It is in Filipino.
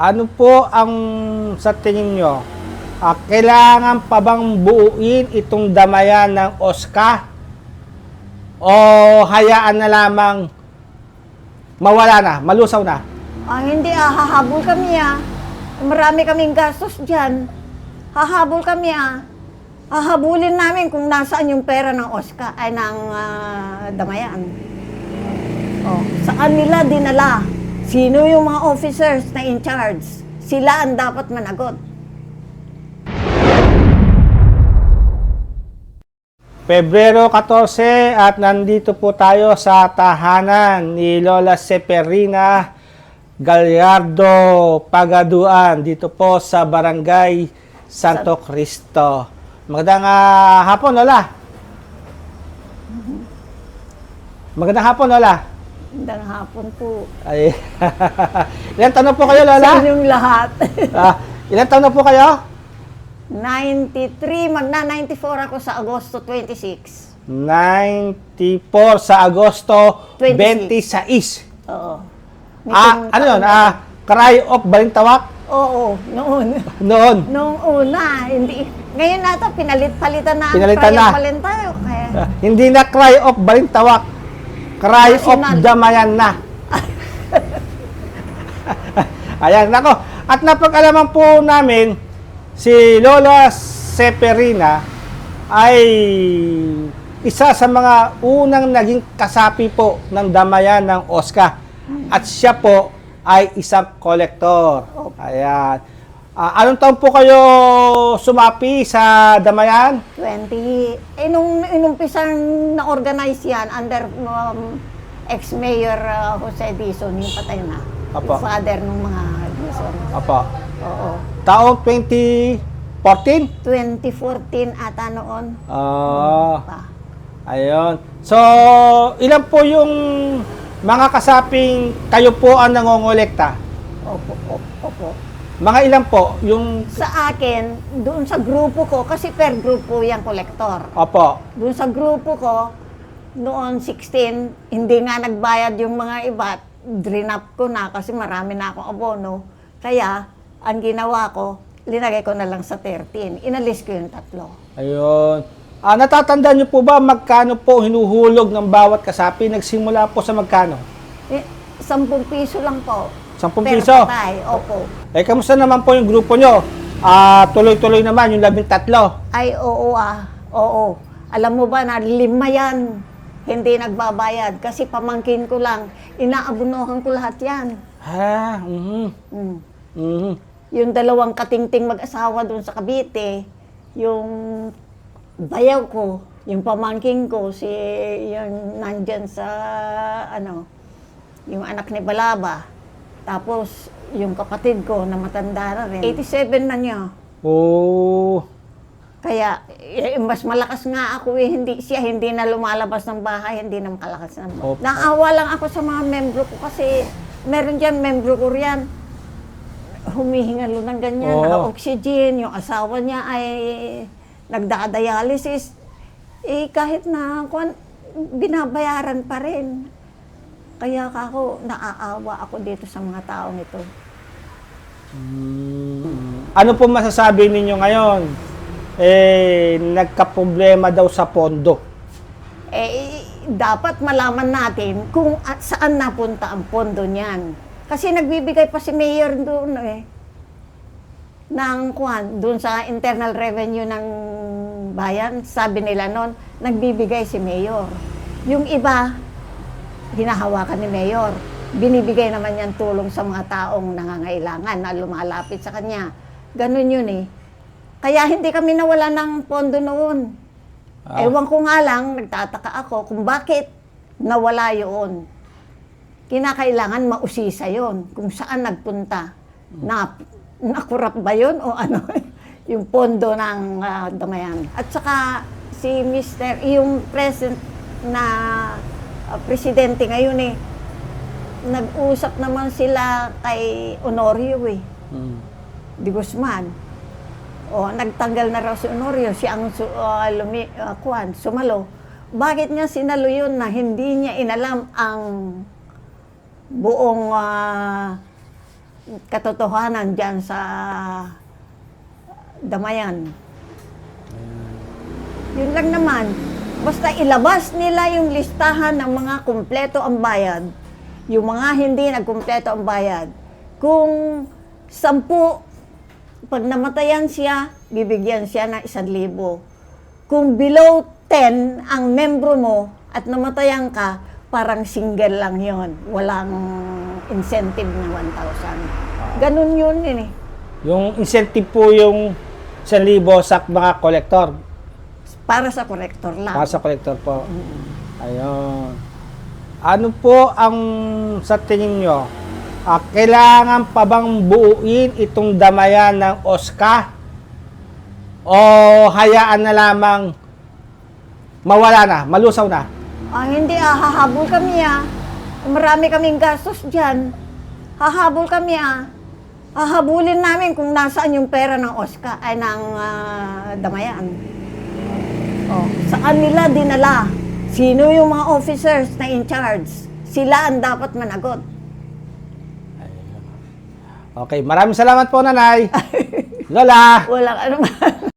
Ano po ang sa tingin nyo? Ah, kailangan pa bang buuin itong damayan ng Oscar? O hayaan na lamang mawala na, malusaw na? Ah, hindi ah, hahabol kami ah. Marami kaming gastos dyan. Hahabol kami ah. Hahabulin namin kung nasaan yung pera ng Oscar, ay ng ah, Damayan. Oh, saan nila dinala? Sino yung mga officers na in charge? Sila ang dapat managot. Pebrero 14 at nandito po tayo sa tahanan ni Lola Seperina Gallardo Pagaduan dito po sa Barangay Santo Cristo. Magandang ah, hapon, Lola. Magandang hapon, Lola. Magandang hapon po. Ay, ilan taon na po kayo, Sa Lola? inyong lahat. Ah, ilan taon na po kayo? 93, magna 94 ako sa Agosto 26. 94 sa Agosto 26. 26. Oo. May Ah, ano yun? Ah, cry of Balintawak Oo, noon. noon. Noong una, hindi. Ngayon nata, pinalit-palitan na ang Pinalitan na. Palin tayo. Kaya, Ah, hindi na cry of Balintawak. Cry of. Damayan na. Ayan, nako. At napag-alaman po namin, si Lola Seperina ay isa sa mga unang naging kasapi po ng damayan ng Oscar. At siya po ay isang kolektor. Ayan. Ah, anong taon po kayo sumapi sa damayan? 20. Eh, nung inumpisang na-organize yan under um, ex-mayor uh, Jose Dizon, yung patay na. Apo. Yung father ng mga Dizon. Apo. Oo. Taong 2014? 2014 ata noon. Ah, Pa. ayun. So, ilan po yung mga kasaping kayo po ang nangongolekta? Opo, opo. Mga ilan po yung Sa akin, doon sa grupo ko, kasi per grupo yung kolektor. Opo. Doon sa grupo ko, noon 16, hindi nga nagbayad yung mga iba. Drinap ko na kasi marami na akong abono. Kaya, ang ginawa ko, linagay ko na lang sa 13. Inalis ko yung tatlo. Ayun. Ah, natatandaan niyo po ba magkano po hinuhulog ng bawat kasapi? Nagsimula po sa magkano? Eh, 10 piso lang po. 10 Per piso? patay, opo. Eh, kamusta naman po yung grupo nyo? Ah, tuloy-tuloy naman yung labing tatlo. Ay, oo ah. Oo. Alam mo ba na lima yan. Hindi nagbabayad. Kasi pamangkin ko lang. Inaabunuhan ko lahat yan. Ha, mhm. Mm. Mhm. yung dalawang katingting mag-asawa doon sa Cavite, yung bayaw ko, yung pamangking ko, si yung nandyan sa, ano, yung anak ni Balaba. Tapos, yung kapatid ko na matanda na rin. 87 na niya. Oh. Kaya, eh, mas malakas nga ako eh, hindi, siya hindi na lumalabas ng bahay, hindi na makalakas ng bahay. Opo. Naawa lang ako sa mga membro ko kasi meron dyan, membro ko riyan, humihingalo ng ganyan, Oo. naka-oxygen, yung asawa niya ay nagda-dialysis. Eh, kahit na, kwan, binabayaran pa rin. Kaya ako, naaawa ako dito sa mga taong ito. Ano po masasabi ninyo ngayon? Eh, nagka-problema daw sa pondo. eh, dapat malaman natin kung at saan napunta ang pondo niyan. Kasi nagbibigay pa si Mayor doon eh. ng kwan, doon sa internal revenue ng bayan, sabi nila noon, nagbibigay si Mayor. Yung iba, hinahawakan ni Mayor. Binibigay naman yan tulong sa mga taong nangangailangan na lumalapit sa kanya. Ganun yun eh. Kaya hindi kami nawala ng pondo noon. Ah. Ewan ko nga lang, nagtataka ako kung bakit nawala yun. Kinakailangan mausisa yon kung saan nagpunta. Na, nakurap ba yun o ano? yung pondo ng ah, damayan. At saka si Mr. yung present na ah, presidente ngayon eh, nag-usap naman sila kay Honorio eh. Mm. Di Guzman. O, nagtanggal na raw si Honorio, si ang su, ah, lumi, ah, kuwan, sumalo. Bakit niya sinalo yun na hindi niya inalam ang buong ah, katotohanan dyan sa Damayan. Yun lang naman. Basta ilabas nila yung listahan ng mga kumpleto ang bayad, yung mga hindi nagkumpleto ang bayad. Kung sampu, pag namatayan siya, bibigyan siya ng isang libo. Kung below 10 ang membro mo at namatayan ka, parang single lang yon Walang incentive na 1,000. Ganun yun yun eh. Yung incentive po yung 1,000 sa mga kolektor. Para sa collector lang. Para sa kolektor po. Ayun. Ano po ang sa tingin nyo? Ah, kailangan pa bang buuin itong damayan ng OSCA? O hayaan na lamang mawala na, malusaw na? Ah, hindi ah, hahabol kami ah. Marami kaming gastos dyan. Hahabol kami ah. Hahabulin namin kung nasaan yung pera ng Oscar, ay ng ah, Damayan. Oh, saan nila dinala? Sino yung mga officers na in charge? Sila ang dapat managot. Okay, maraming salamat po nanay. Lola! Walang ano